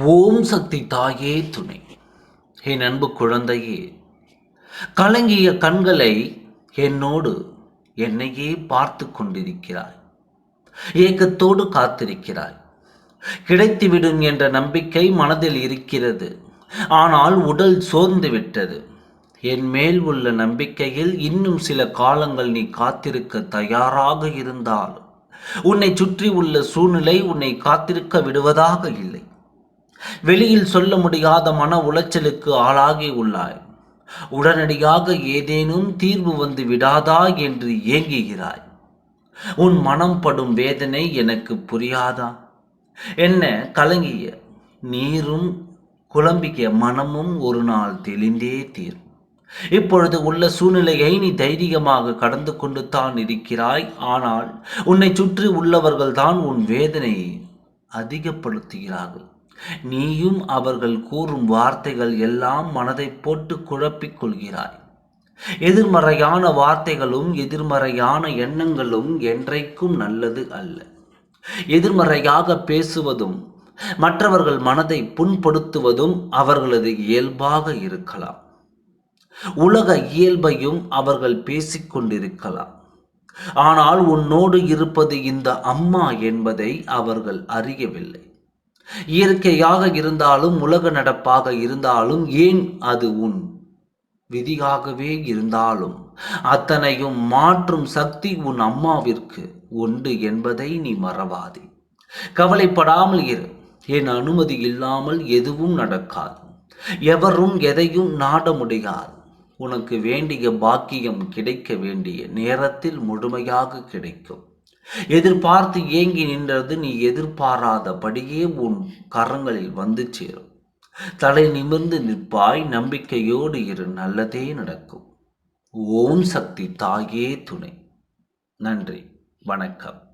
ஓம் சக்தி தாயே துணை. என் அன்பு குழந்தையே கலங்கிய கண்களை என்னோடு என்னையே பார்த்து கொண்டிருக்கிறாய். ஏக்கத்தோடு காத்திருக்கிறாய். கிடைத்துவிடும் என்ற நம்பிக்கை மனதில் இருக்கிறது. ஆனால் உடல் சோர்ந்து விட்டது. என் மேல் உள்ள நம்பிக்கையில் இன்னும் சில காலங்கள் நீ காத்திருக்க தயாராக இருந்தால் உன்னை சுற்றி உள்ள சூழ்நிலை உன்னை காத்திருக்க விடுவதாக இல்லை. வெளியில் சொல்ல முடியாத மன உளைச்சலுக்கு ஆளாகி உள்ளாய். உடனடியாக ஏதேனும் தீர்வு வந்து விடாதா என்று ஏங்குகிறாய். உன் மனம் படும் வேதனை எனக்கு புரியாதா? என்ன கலங்கிய? நீரும் குழம்பிய மனமும் ஒரு நாள் தெளிந்தே தீரும். இப்பொழுது உள்ள சூழ்நிலையை நீ தைரியமாக கடந்து கொண்டு தான் இருக்கிறாய். ஆனால் உன்னை சுற்றி உள்ளவர்கள் தான் உன் வேதனையை அதிகப்படுத்துகிறார்கள். நீயும் அவர்கள் கூறும் வார்த்தைகள் எல்லாம் மனதை போட்டு குழப்பிக் கொள்கிறாய். எதிர்மறையான வார்த்தைகளும் எதிர்மறையான எண்ணங்களும் என்றைக்கும் நல்லது அல்ல. எதிர்மறையாக பேசுவதும் மற்றவர்கள் மனதை புண்படுத்துவதும் அவர்களது இயல்பாக இருக்கலாம். உலக இயல்பையும் அவர்கள் பேசிக்கொண்டிருக்கலாம் ஆனால் உன்னோடு இருப்பது இந்த அம்மா என்பதை அவர்கள் அறியவில்லை. இயற்கையாக இருந்தாலும் உலக நடப்பாக இருந்தாலும் ஏன் அது உன் விதியாகவே இருந்தாலும்? அத்தனையும் மாற்றும் சக்தி உன் அம்மாவிற்கு உண்டு என்பதை நீ மறவாதே. கவலைப்படாமல் இரு. என் அனுமதி இல்லாமல் எதுவும் நடக்காது. எவரும் எதையும் நாட முடியாது. உனக்கு வேண்டிய பாக்கியம் கிடைக்க வேண்டிய நேரத்தில் முழுமையாக கிடைக்கும். எதிர்பார்த்து ஏங்கி நின்றது நீ எதிர்பாராதபடியே உன் கரங்களில் வந்து சேரும். தலை நிமிர்ந்து நிற்பாய் நம்பிக்கையோடு இரு நல்லதே நடக்கும். ஓம் சக்தி தாயே துணை. நன்றி. வணக்கம்.